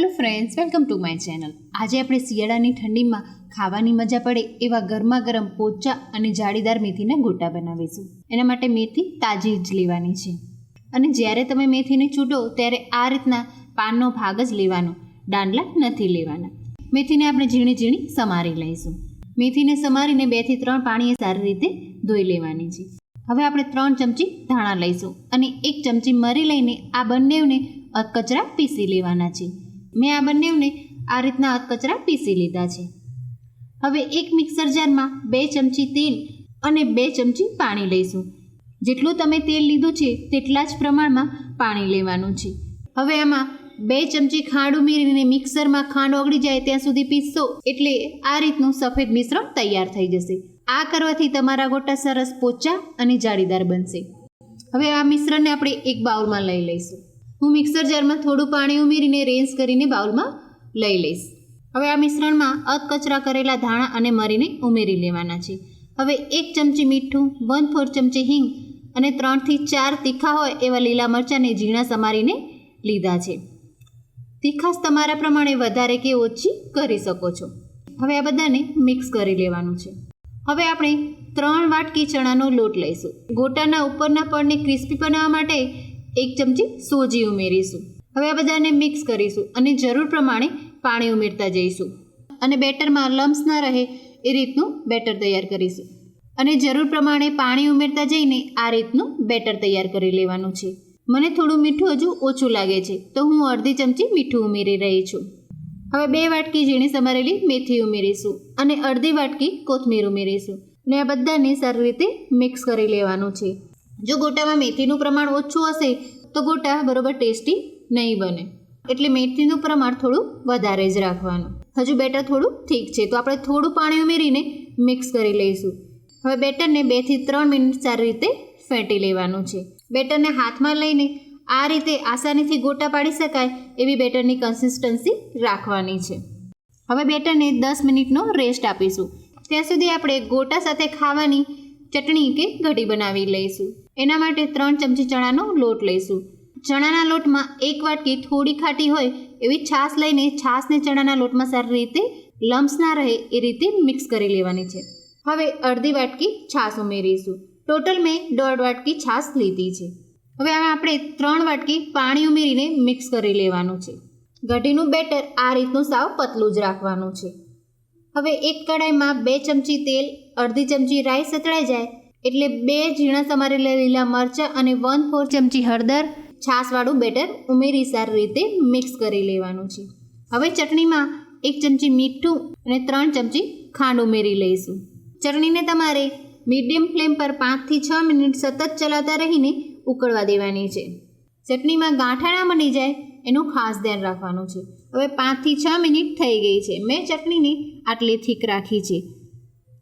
Hello friends welcome to my channel આજે આપણે શિયાળાની ઠંડીમાં ખાવાની મજા પડે એવા ગરમા ગરમ પોચા અને જાળીદાર મેથીના ગોટા બનાવીશું. એના માટે મેથી તાજી જ લેવાની છે. અને જ્યારે તમે મેથીને છૂટો ત્યારે આ રીતના પાનનો ભાગ જ લેવાનો, દાંડલા નથી લેવાના. મેથીને આપણે ઝીણી ઝીણી સમારી લઈશું. મેથીને સમારીને બેથી ત્રણ પાણીએ સારી રીતે ધોઈ લેવાની છે. હવે આપણે ત્રણ ચમચી ધાણા લઈશું અને એક ચમચી મરી લઈને આ બંનેને કચરા પીસી લેવાના છે. મેં આ બંનેવને આ રીતના કચરા પીસી લીધા છે. હવે એક મિક્સર જારમાં બે ચમચી તેલ અને બે ચમચી પાણી લઈશું. જેટલું તમે તેલ લીધું છે તેટલા જ પ્રમાણમાં પાણી લેવાનું છે. હવે આમાં બે ચમચી ખાંડ ઉમેરીને મિક્સરમાં ખાંડ ઓગળી જાય ત્યાં સુધી પીસશો એટલે આ રીતનું સફેદ મિશ્રણ તૈયાર થઈ જશે. આ કરવાથી તમારા ગોટા સરસ પોચા અને જાળીદાર બનશે. હવે આ મિશ્રણને આપણે એક બાઉલમાં લઈ લઈશું. હું મિક્સર જારમાં થોડું પાણી ઉમેરીને રેન્સ કરીને બાઉલમાં લઈ લઈશ. હવે આ મિશ્રણમાં અધકચરા કરેલા ધાણા અને મરીને ઉમેરી લેવાના છે. હવે એક ચમચી મીઠું, વન ફોર ચમચી હિંગ અને ત્રણથી ચાર તીખા હોય એવા લીલા મરચાંને ઝીણા સમારીને લીધા છે. તીખાશ તમારા પ્રમાણે વધારે કે ઓછી કરી શકો છો. હવે આ બધાને મિક્સ કરી લેવાનું છે. હવે આપણે ત્રણ વાટકી ચણાનો લોટ લઈશું. ગોટાના ઉપરના પડને ક્રિસ્પી બનાવવા માટે એક ચમચી સોજી ઉમેરીશું. હવે આ બધાને મિક્સ કરીશું અને જરૂર પ્રમાણે પાણી ઉમેરતા જઈશું. અને બેટરમાં લમ્સ ન રહે એ રીતનું બેટર તૈયાર કરીશું. અને જરૂર પ્રમાણે પાણી ઉમેરતા જઈને આ રીતનું બેટર તૈયાર કરી લેવાનું છે. મને થોડું મીઠું હજુ ઓછું લાગે છે, તો હું અડધી ચમચી મીઠું ઉમેરી રહી છું. હવે બે વાટકી ઝીણી સમારેલી મેથી ઉમેરીશું અને અડધી વાટકી કોથમીર ઉમેરીશું. અને આ બધાને સારી રીતે મિક્સ કરી લેવાનું છે. જો ગોટામાં મેથીનું પ્રમાણ ઓછું હશે, તો ગોટા બરોબર ટેસ્ટી નહીં બને. એટલે મેથીનું પ્રમાણ થોડું વધારે જ રાખવાનું. હજુ બેટર થોડું ઠીક છે, તો આપણે થોડું પાણી ઉમેરીને મિક્સ કરી લઈશું. હવે બેટરને બેથી ત્રણ મિનિટ સારી રીતે ફેંટી લેવાનું છે. બેટરને હાથમાં લઈને આ રીતે આસાનીથી ગોટા પાડી શકાય એવી બેટરની કન્સિસ્ટન્સી રાખવાની છે. હવે બેટરને દસ મિનિટનો રેસ્ટ આપીશું. ત્યાં સુધી આપણે ગોટા સાથે ખાવાની ચટણી કે ઘટી બનાવી લઈશું. એના માટે ત્રણ ચમચી ચણાનો લોટ લઈશું. ચણાના લોટમાં એક વાટકી થોડી ખાટી હોય એવી છાશ લઈને છાશને ચણાના લોટમાં સારી રીતે લમ્સ ના રહે એ રીતે મિક્સ કરી લેવાની છે. હવે અડધી વાટકી છાશ ઉમેરીશું. ટોટલ મેં દોઢ વાટકી છાશ લીધી છે. હવે આપણે ત્રણ વાટકી પાણી ઉમેરીને મિક્સ કરી લેવાનું છે. ઘટીનું બેટર આ રીતનું સાવ પતલું જ રાખવાનું છે. હવે એક કડાઈમાં બે ચમચી તેલ, અડધી ચમચી રાઈ સતળાઈ જાય. એટલે બે ઝીણા સમારેલા લીલા મરચાં અને વન ફોર ચમચી હળદર. છાશવાળું બેટર ઉમેરી સારી રીતે મિક્સ કરી લેવાનું છે. હવે ચટણીમાં એક ચમચી મીઠું અને ત્રણ ચમચી ખાંડ ઉમેરી લઈશું. ચટણીને તમારે મીડિયમ ફ્લેમ પર પાંચથી છ મિનિટ સતત ચલાવતા રહીને ઉકળવા દેવાની છે. ચટણીમાં ગાંઠાણા બની જાય એનું ખાસ ધ્યાન રાખવાનું છે. હવે પાંચથી છ મિનિટ થઈ ગઈ છે. મેં ચટણીને આટલી થીક રાખી છે.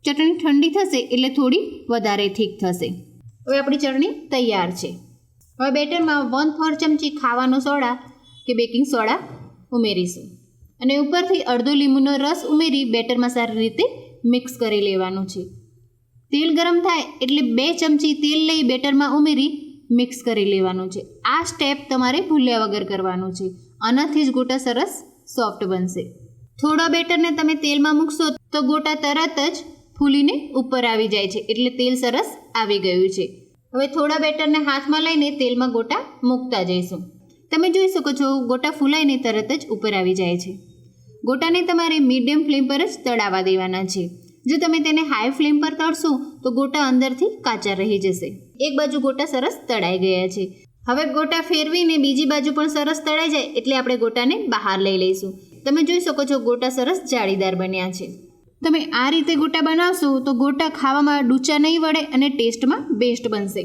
ચટણી ઠંડી થશે એટલે થોડી વધારે થીક થશે. હવે આપણી ચટણી તૈયાર છે. હવે બેટરમાં વન ફોર ચમચી ખાવાનો સોડા કે બેકિંગ સોડા ઉમેરીશું. અને ઉપરથી અડધો લીંબુનો રસ ઉમેરી બેટરમાં સારી રીતે મિક્સ કરી લેવાનું છે. તેલ ગરમ થાય એટલે બે ચમચી તેલ લઈ બેટરમાં ઉમેરી મિક્સ કરી લેવાનું છે. આ સ્ટેપ તમારે ભૂલ્યા વગર કરવાનું છે. આનાથી જ ગોટા સરસ સોફ્ટ બનશે. થોડા બેટરને તમે તેલમાં મૂકશો તો ગોટા તરત જ ફૂલીને ઉપર આવી જાય છે. એટલે તેલ સરસ આવી ગયું છે. હવે થોડા બેટરને હાથમાં લઈને તેલમાં ગોટા મૂકતા જઈશું. તમે જોઈ શકો છો, ગોટા ફૂલાઈને તરત જ ઉપર આવી જાય છે. ગોટાને તમારે મીડિયમ ફ્લેમ પર જ તળાવવા દેવાના છે. જો તમે તેને હાઈ ફ્લેમ પર તળશો, તો ગોટા અંદરથી કાચા રહી જશે. એક બાજુ ગોટા સરસ તળાઈ ગયા છે. હવે ગોટા ફેરવીને બીજી બાજુ પણ સરસ તળાઈ જાય એટલે આપણે ગોટાને બહાર લઈ લઈશું. તમે જોઈ શકો છો ગોટા સરસ જાળીદાર બન્યા છે. તમે આ રીતે ગોટા બનાવશો, તો ગોટા ખાવામાં ડૂચા નહીં વળે અને ટેસ્ટમાં બેસ્ટ બનશે.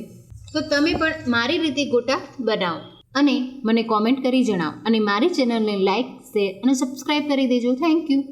તો તમે પણ મારી રીતે ગોટા બનાવો. અને મને કોમેન્ટ કરી જણાવો. અને મારી ચેનલને લાઇક શેર અને સબસ્ક્રાઈબ કરી દેજો. Thank you